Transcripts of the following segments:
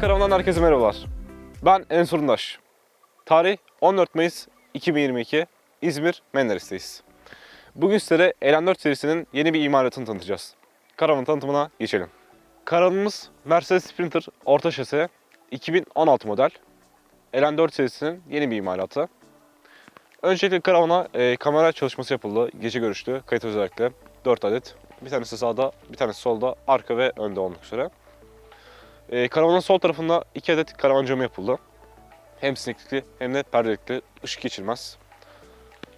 Karavan'dan herkese merhabalar. Ben Ensur Undaş. Tarih 14 Mayıs 2022. İzmir Menderes'teyiz. Bugün sizlere Eren 4 serisinin yeni bir imalatını tanıtacağız. Karavan tanıtımına geçelim. Karavanımız Mercedes Sprinter orta şase 2016 model. Eren 4 serisinin yeni bir imalatı. Öncelikle karavana e, kamera çalışması yapıldı. Gece görüşlü, kayıt özellikle 4 adet. Bir tanesi sağda, bir tanesi solda, arka ve önde olmak üzere. E, karavanın sol tarafında 2 adet karavan camı yapıldı. Hem sineklikli hem de perdelikli, ışık geçirmez.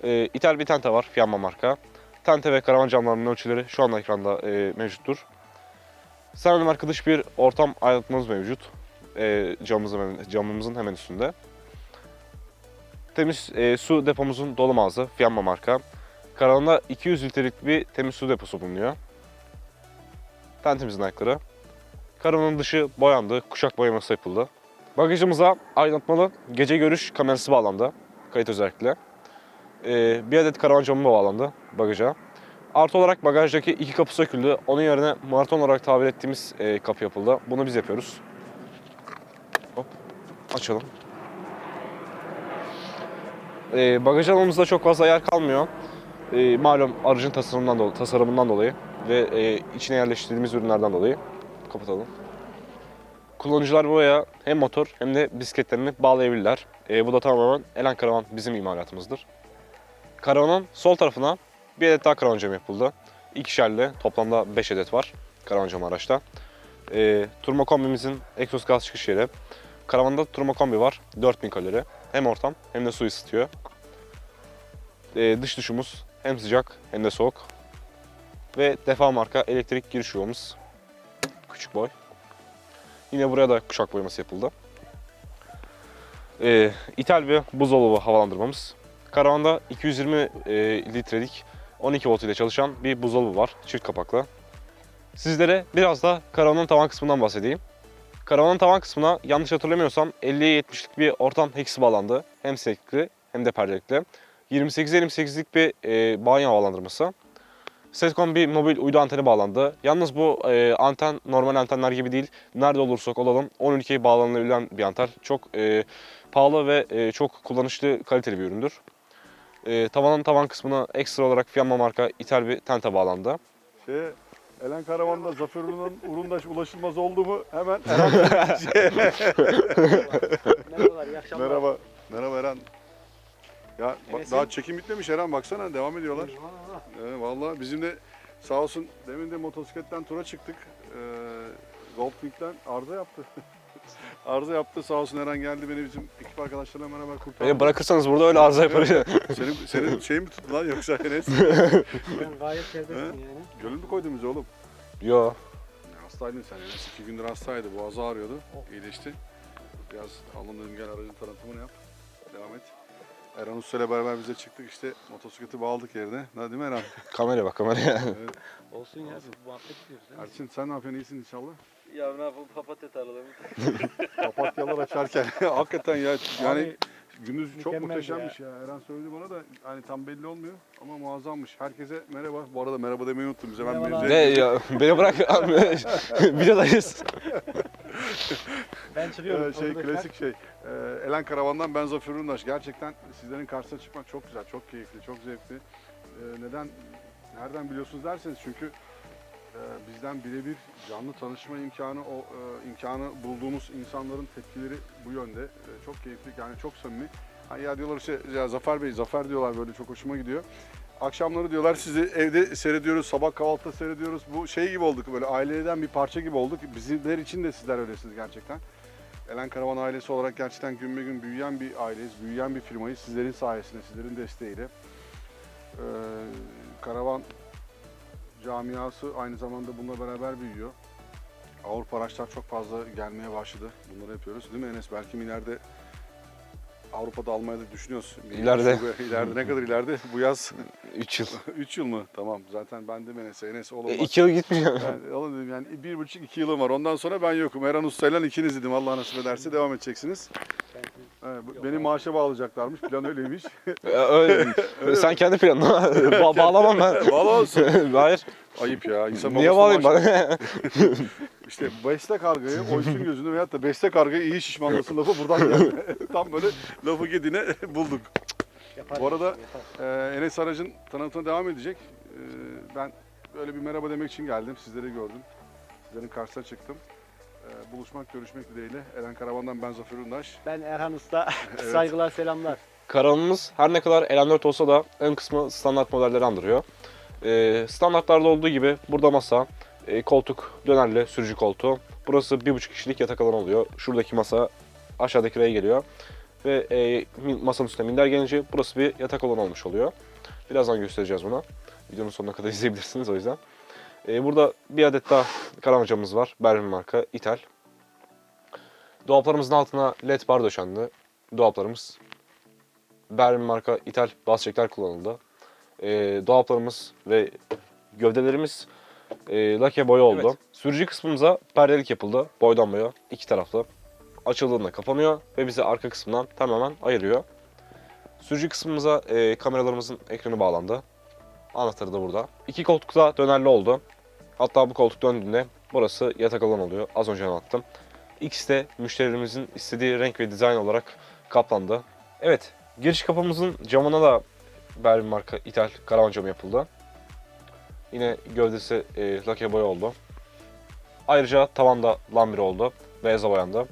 E, İthal bir tente var, Fiamma marka. Tente ve karavan camlarının ölçüleri şu anda ekranda e, mevcuttur. Sanal marka dış bir ortam aydınlatmamız mevcut. E, camımızın, camımızın hemen üstünde. Temiz e, su depomuzun dolum ağzı, Fiamma marka. Karavanda 200 litrelik bir temiz su deposu bulunuyor. Tentemizin ayakları. Karavanın dışı boyandı, kuşak boyaması yapıldı. Bagajımıza aydınlatmalı gece görüş kamerası bağlandı, kayıt özellikle. Ee, bir adet karavan camı bağlandı bagaja. Artı olarak bagajdaki iki kapı söküldü. Onun yerine maraton olarak tabir ettiğimiz e, kapı yapıldı. Bunu biz yapıyoruz. Hop, açalım. Ee, bagaj alanımızda çok fazla yer kalmıyor. Ee, malum aracın tasarımından dolayı, tasarımından dolayı ve e, içine yerleştirdiğimiz ürünlerden dolayı kapatalım. Kullanıcılar buraya hem motor hem de bisikletlerini bağlayabilirler. Ee, bu da tamamen Elen Karavan bizim imalatımızdır. Karavanın sol tarafına bir adet daha karavan camı yapıldı. İkişerli toplamda 5 adet var karavan camı araçta. Ee, turma kombimizin egzoz gaz çıkış yeri. Karavanda turma kombi var 4000 kalori. Hem ortam hem de su ısıtıyor. Ee, dış duşumuz hem sıcak hem de soğuk. Ve defa marka elektrik giriş yuvamız. Küçük boy. Yine buraya da kuşak boyaması yapıldı. Ee, ithal bir buzdolabı havalandırmamız. Karavanda 220 e, litrelik 12 volt ile çalışan bir buzdolabı var. Çift kapaklı. Sizlere biraz da karavanın tavan kısmından bahsedeyim. Karavanın tavan kısmına yanlış hatırlamıyorsam 50'ye 70'lik bir ortam heksi bağlandı. Hem sineklikli hem de perdelikli. 28-28'lik bir e, banyo havalandırması. Setcom bir mobil uydu anteni bağlandı. Yalnız bu e, anten normal antenler gibi değil. Nerede olursak olalım 10 ülkeye bağlanabilen bir anten. Çok e, pahalı ve e, çok kullanışlı kaliteli bir üründür. E, tavanın tavan kısmına ekstra olarak Fiamma marka ithal bir tente bağlandı. Şey, Elen Karavan'da Zafer Urun'un Urundaş ulaşılmaz oldu mu hemen Eren Merhabalar, iyi akşamlar. Merhaba. Merhaba Eren. Ya bak, daha çekim bitmemiş Eren baksana devam ediyorlar. Ee, vallahi bizim de sağ olsun demin de motosikletten tura çıktık. Ee, Goldwing'den arıza yaptı. arıza yaptı sağ olsun Eren geldi beni bizim ekip arkadaşlarına beraber kurtardı. Beni bırakırsanız burada öyle arıza yaparız. Senin, senin şeyin mi tuttu lan yoksa Enes? Ben gayet He? yani. Gönül mü koydun bizi oğlum? Yo. Ya Hastaydın sen Enes. İki gündür hastaydı. Boğazı ağrıyordu. İyileşti. Biraz alın dedim gel aracın tanıtımını yap. Devam et. Eren Usta ile beraber bize çıktık işte motosikleti bağladık yerine. Ne değil mi Eren? Kameraya bak kameraya. Evet. Olsun ya, bu muhabbet ediyoruz. değil mi? Erçin sen ne yapıyorsun? İyisin inşallah. Ya ne yapalım papatya tarlalarını. Papatyalar açarken hakikaten ya yani Abi, gündüz çok mükemmel muhteşemmiş ya. Eren söyledi bana da hani tam belli olmuyor ama muazzammış. Herkese merhaba. Bu arada merhaba demeyi unuttum. Bize ben Merhabalar. ne ya beni bırak abi. Videodayız. Ben çıkıyorum. Ee, şey klasik şey. Ee, Elen Karavan'dan ben Zafer Ündaş. Gerçekten sizlerin karşısına çıkmak çok güzel, çok keyifli, çok zevkli. Ee, neden, nereden biliyorsunuz derseniz çünkü e, bizden birebir canlı tanışma imkanı o e, imkanı bulduğumuz insanların tepkileri bu yönde. E, çok keyifli, yani çok samimi. Hani ya diyorlar işte ya Zafer Bey, Zafer diyorlar böyle çok hoşuma gidiyor. Akşamları diyorlar sizi evde seyrediyoruz, sabah kahvaltıda seyrediyoruz. Bu şey gibi olduk böyle aileden bir parça gibi olduk. Bizler için de sizler öylesiniz gerçekten. Elen Karavan ailesi olarak gerçekten gün be gün büyüyen bir aileyiz, büyüyen bir firmayız. Sizlerin sayesinde, sizlerin desteğiyle. Ee, karavan camiası aynı zamanda bununla beraber büyüyor. Avrupa araçlar çok fazla gelmeye başladı. Bunları yapıyoruz değil mi Enes? Belki ileride Avrupa'da almayı da düşünüyoruz. Bir- İleride. ileride ne kadar ileride? Bu yaz 3 yıl. 3 yıl mı? Tamam. Zaten ben de Enes'e. Enes oğlum E, bak. 2 yıl gitmeyeceğim. Yani, oğlum dedim yani bir buçuk iki yılım var. Ondan sonra ben yokum. Eren Usta'yla ikiniz dedim. Allah nasip ederse devam edeceksiniz. Ben Evet, beni maaşa bağlayacaklarmış. Plan öyleymiş. E, Öyle. Sen kendi planına ba- bağlamam ben. Olsun. Hayır. Ayıp ya. İnsan Niye bağlayayım maaş- bana? İşte besle kargayı oysun gözünü veyahut da besle kargayı iyi şişmanlasın lafı buradan geldi. Tam böyle lafı gediğine bulduk. Yapar, Bu arada- yapar. Ee, Enes Aracın tanıtımına devam edecek. Ee, ben böyle bir merhaba demek için geldim. Sizleri gördüm. Sizlerin karşısına çıktım. Ee, buluşmak, görüşmek dileğiyle. Eren Karavan'dan ben Zafer Ündaş. Ben Erhan Usta. Evet. Saygılar, selamlar. Karavanımız her ne kadar LM4 olsa da ön kısmı standart modelleri andırıyor. Ee, standartlarda olduğu gibi burada masa, e, koltuk dönerli sürücü koltuğu. Burası 1,5 kişilik yatak alanı oluyor. Şuradaki masa aşağıdaki raya geliyor. Ve e, masanın üstüne minder gelince burası bir yatak alanı olmuş oluyor. Birazdan göstereceğiz bunu. Videonun sonuna kadar izleyebilirsiniz o yüzden. E, burada bir adet daha karavacamız var. Berlin marka, ithal. Dolaplarımızın altına led bar döşendi. Dolaplarımız Berlin marka ithal bas çekler kullanıldı. E, dolaplarımız ve gövdelerimiz e, lake boya oldu. Evet. Sürücü kısmımıza perdelik yapıldı. Boydan boya iki taraflı. Açıldığında kapanıyor ve bizi arka kısmından tamamen ayırıyor. Sürücü kısmımıza e, kameralarımızın ekranı bağlandı. Anahtarı da burada. İki koltuk da dönerli oldu. Hatta bu koltuk döndüğünde burası yatak alanı oluyor. Az önce anlattım. İkisi de müşterilerimizin istediği renk ve dizayn olarak kaplandı. Evet, giriş kapımızın camına da Berlin marka ithal karavan camı yapıldı. Yine gövdesi e, lake boya oldu. Ayrıca tavanda lambiri oldu. Beyaza boyandı.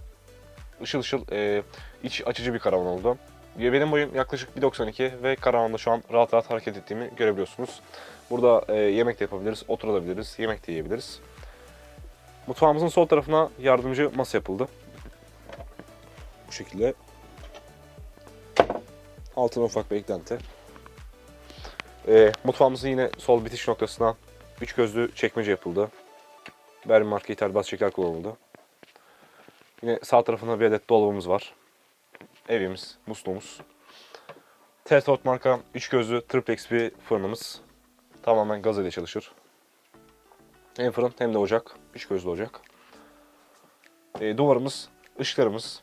Işıl ışıl e, iç açıcı bir karavan oldu. Benim boyum yaklaşık 1.92 ve karavanda şu an rahat rahat hareket ettiğimi görebiliyorsunuz. Burada e, yemek de yapabiliriz, oturabiliriz, yemek de yiyebiliriz. Mutfağımızın sol tarafına yardımcı masa yapıldı. Bu şekilde. Altına ufak bir eklenti. E, mutfağımızın yine sol bitiş noktasına üç gözlü çekmece yapıldı. Berlin marka ithal bas şeker kullanıldı. Yine sağ tarafında bir adet dolabımız var. Evimiz, musluğumuz. Telford marka 3 gözlü triplex bir fırınımız. Tamamen gaz ile çalışır. Hem fırın hem de ocak. 3 gözlü ocak. E, duvarımız, ışıklarımız,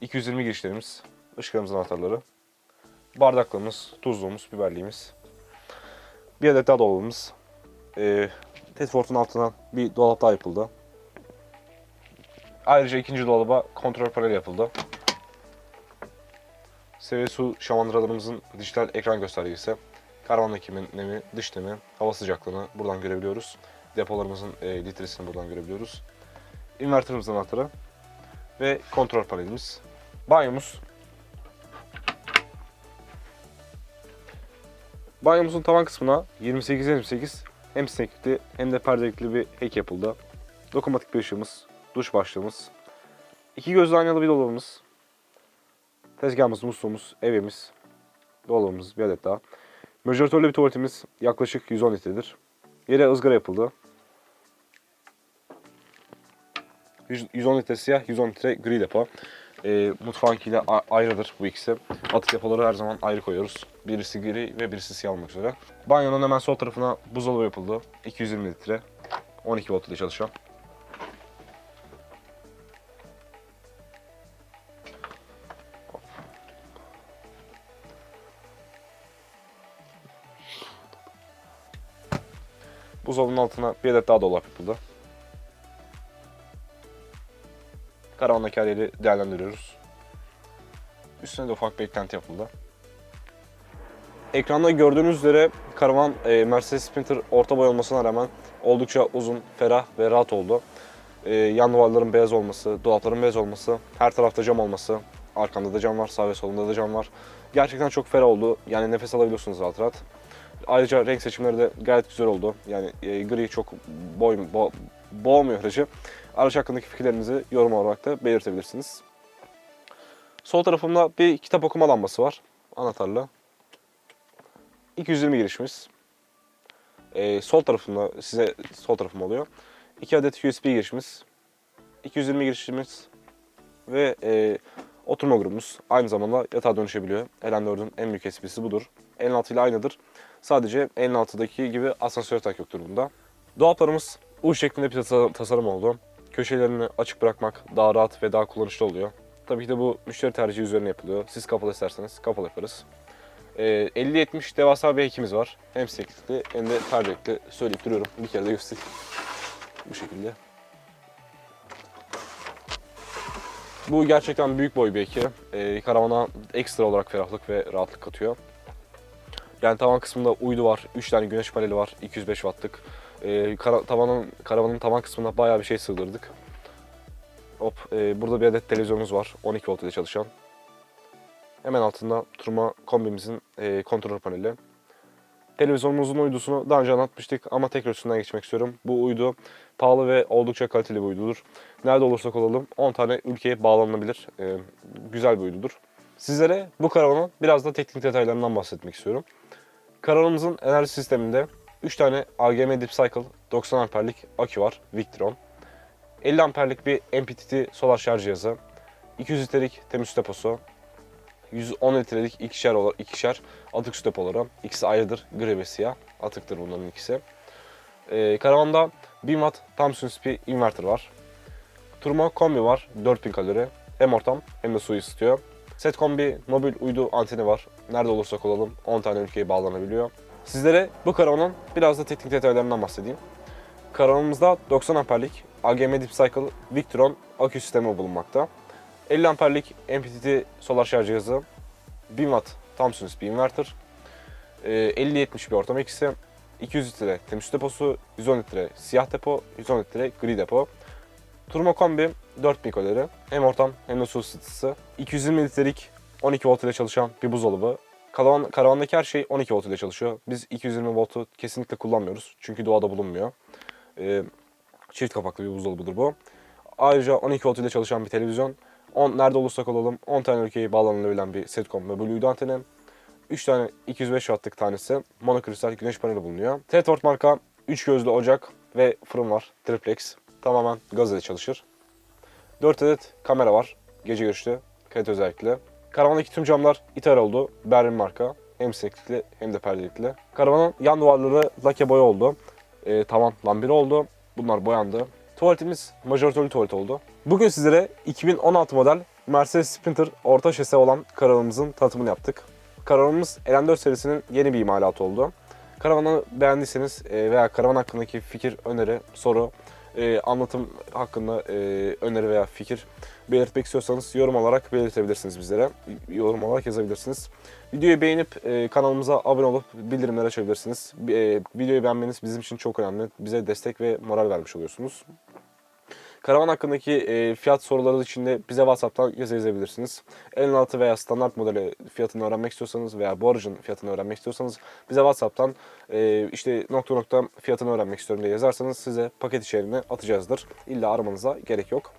220 girişlerimiz, ışıklarımızın anahtarları. Bardaklarımız, tuzluğumuz, biberliğimiz. Bir adet daha dolabımız. E, Telford'un altına bir dolap daha yapıldı. Ayrıca ikinci dolaba kontrol paneli yapıldı. Seviye su şamandıralarımızın dijital ekran göstergesi. Karavandaki nemi, dış nemi, hava sıcaklığını buradan görebiliyoruz. Depolarımızın e, litresini buradan görebiliyoruz. İnvertörümüzün anahtarı ve kontrol panelimiz. Banyomuz. Banyomuzun tavan kısmına 28-28 hem sineklikli hem de perdelikli bir ek yapıldı. Dokunmatik bir ışığımız, duş başlığımız, iki gözlü aynalı bir dolabımız, tezgahımız, musluğumuz, evimiz, dolabımız bir adet daha. Möjeratörlü bir tuvaletimiz yaklaşık 110 litredir. Yere ızgara yapıldı. 100 110 litre siyah, 110 litre gri depo. E, mutfağınkiyle ayrıdır bu ikisi. Atık depoları her zaman ayrı koyuyoruz. Birisi gri ve birisi siyah olmak üzere. Banyonun hemen sol tarafına buzdolabı yapıldı. 220 litre. 12 volt ile çalışan. Buzdolabının altına bir adet daha dolap yapıldı. Karavandaki yeri değerlendiriyoruz. Üstüne de ufak bir eklenti yapıldı. Ekranda gördüğünüz üzere karavan e, Mercedes Sprinter orta boy olmasına rağmen oldukça uzun, ferah ve rahat oldu. E, yan duvarların beyaz olması, dolapların beyaz olması, her tarafta cam olması, arkamda da cam var, sağ ve solunda da cam var. Gerçekten çok ferah oldu. Yani nefes alabiliyorsunuz rahat rahat. Ayrıca renk seçimleri de gayet güzel oldu. Yani e, gri çok boy, bo, boğmuyor aracı. Araç hakkındaki fikirlerinizi yorum olarak da belirtebilirsiniz. Sol tarafımda bir kitap okuma lambası var. Anahtarlı. 220 girişimiz. Ee, sol tarafında size sol tarafım oluyor. 2 adet USB girişimiz. 220 girişimiz ve e, oturma grubumuz. Aynı zamanda yatağa dönüşebiliyor. LM4'ün en büyük esprisi budur. L6 ile aynıdır. Sadece L6'daki gibi asansör tak yoktur bunda. Dolaplarımız U şeklinde bir tasa- tasarım oldu. Köşelerini açık bırakmak daha rahat ve daha kullanışlı oluyor. Tabii ki de bu müşteri tercihi üzerine yapılıyor. Siz kapalı isterseniz kapalı yaparız. Ee, 50-70 devasa bir ekimiz var. Hem sineklikli hem de perdelikli söyleyip duruyorum. Bir kere de göstereyim. Bu şekilde. Bu gerçekten büyük boy bir eki. Ee, karavana ekstra olarak ferahlık ve rahatlık katıyor. Yani tavan kısmında uydu var, 3 tane güneş paneli var, 205 wattlık. Ee, kara- tavanın, karavanın tavan kısmına bayağı bir şey sığdırdık. Hop, e, burada bir adet televizyonumuz var, 12 volt ile çalışan. Hemen altında turma kombimizin e, kontrol paneli. Televizyonumuzun uydusunu daha önce anlatmıştık ama tekrar üstünden geçmek istiyorum. Bu uydu pahalı ve oldukça kaliteli bir uydudur. Nerede olursak olalım 10 tane ülkeye bağlanabilir. Ee, güzel bir uydudur. Sizlere bu karavanın biraz da teknik detaylarından bahsetmek istiyorum. Karavanımızın enerji sisteminde 3 tane AGM Deep Cycle 90 amperlik akü var Victron. 50 amperlik bir MPPT solar şarj cihazı. 200 litrelik temiz su deposu. 110 litrelik ikişer, ikişer atık su depoları. İkisi ayrıdır. Gri ve siyah. Atıktır bunların ikisi. Ee, karavanda 1000 watt sinüs bir inverter var. Turma kombi var 4000 kalori. Hem ortam hem de suyu ısıtıyor. Set kombi mobil uydu anteni var. Nerede olursak olalım 10 tane ülkeye bağlanabiliyor. Sizlere bu karavanın biraz da teknik detaylarından bahsedeyim. Karavanımızda 90 amperlik AGM Deep Cycle Victron akü sistemi bulunmakta. 50 amperlik MPPT solar şarj cihazı, 1000 watt tam sinüs bir inverter, e, 50-70 bir ortam ikisi, 200 litre temiz su deposu, 110 litre siyah depo, 110 litre gri depo. Turma kombi 4000 kalori. Hem ortam hem de su ısıtısı. 220 litrelik 12 volt ile çalışan bir buzdolabı. Karavan, karavandaki her şey 12 volt ile çalışıyor. Biz 220 voltu kesinlikle kullanmıyoruz. Çünkü doğada bulunmuyor. Ee, çift kapaklı bir buzdolabıdır bu. Ayrıca 12 volt ile çalışan bir televizyon. 10, nerede olursak olalım 10 tane ülkeye bağlanabilen bir Setcom ve Blue uydu anteni. 3 tane 205 wattlık tanesi monokristal güneş paneli bulunuyor. Tedford marka 3 gözlü ocak ve fırın var. Triplex. Tamamen gaz ile çalışır. 4 adet kamera var. Gece görüşlü. Kalite özellikle. Karavandaki tüm camlar ithal oldu. Berlin marka. Hem sineklikli hem de perdelikli. Karavanın yan duvarları lake boya oldu. Ee, tavan lambiri oldu. Bunlar boyandı. Tuvaletimiz majoratörlü tuvalet oldu. Bugün sizlere 2016 model Mercedes Sprinter orta şase olan karavanımızın tanıtımını yaptık. Karavanımız LN4 serisinin yeni bir imalatı oldu. Karavanı beğendiyseniz e, veya karavan hakkındaki fikir, öneri, soru, e, anlatım hakkında e, öneri veya fikir belirtmek istiyorsanız yorum olarak belirtebilirsiniz bizlere. Yorum olarak yazabilirsiniz. Videoyu beğenip e, kanalımıza abone olup bildirimleri açabilirsiniz. E, videoyu beğenmeniz bizim için çok önemli. Bize destek ve moral vermiş oluyorsunuz. Karavan hakkındaki e, fiyat soruları için de bize WhatsApp'tan yazabilirsiniz. Elin altı veya standart modeli fiyatını öğrenmek istiyorsanız veya bu aracın fiyatını öğrenmek istiyorsanız bize WhatsApp'tan e, işte nokta nokta fiyatını öğrenmek istiyorum diye yazarsanız size paket içeriğini atacağızdır. İlla aramanıza gerek yok.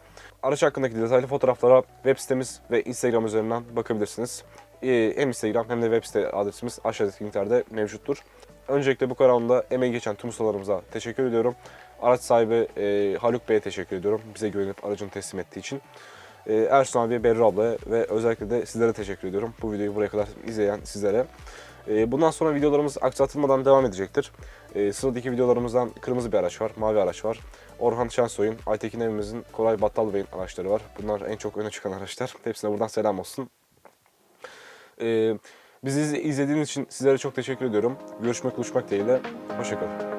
Araç hakkındaki detaylı fotoğraflara web sitemiz ve Instagram üzerinden bakabilirsiniz. E, hem Instagram hem de web site adresimiz aşağıdaki linklerde mevcuttur. Öncelikle bu kanalda emeği geçen tüm ustalarımıza teşekkür ediyorum. Araç sahibi e, Haluk Bey'e teşekkür ediyorum. Bize güvenip aracını teslim ettiği için. E, Ersun abiye, Berru ablaya ve özellikle de sizlere teşekkür ediyorum. Bu videoyu buraya kadar izleyen sizlere. E, bundan sonra videolarımız aksatılmadan devam edecektir. E, sıradaki videolarımızdan kırmızı bir araç var, mavi araç var. Orhan Şensoy'un, Aytekin evimizin, Koray Battal Bey'in araçları var. Bunlar en çok öne çıkan araçlar. Hepsine buradan selam olsun. E, bizi izlediğiniz için sizlere çok teşekkür ediyorum. Görüşmek buluşmak dileğiyle. Hoşçakalın.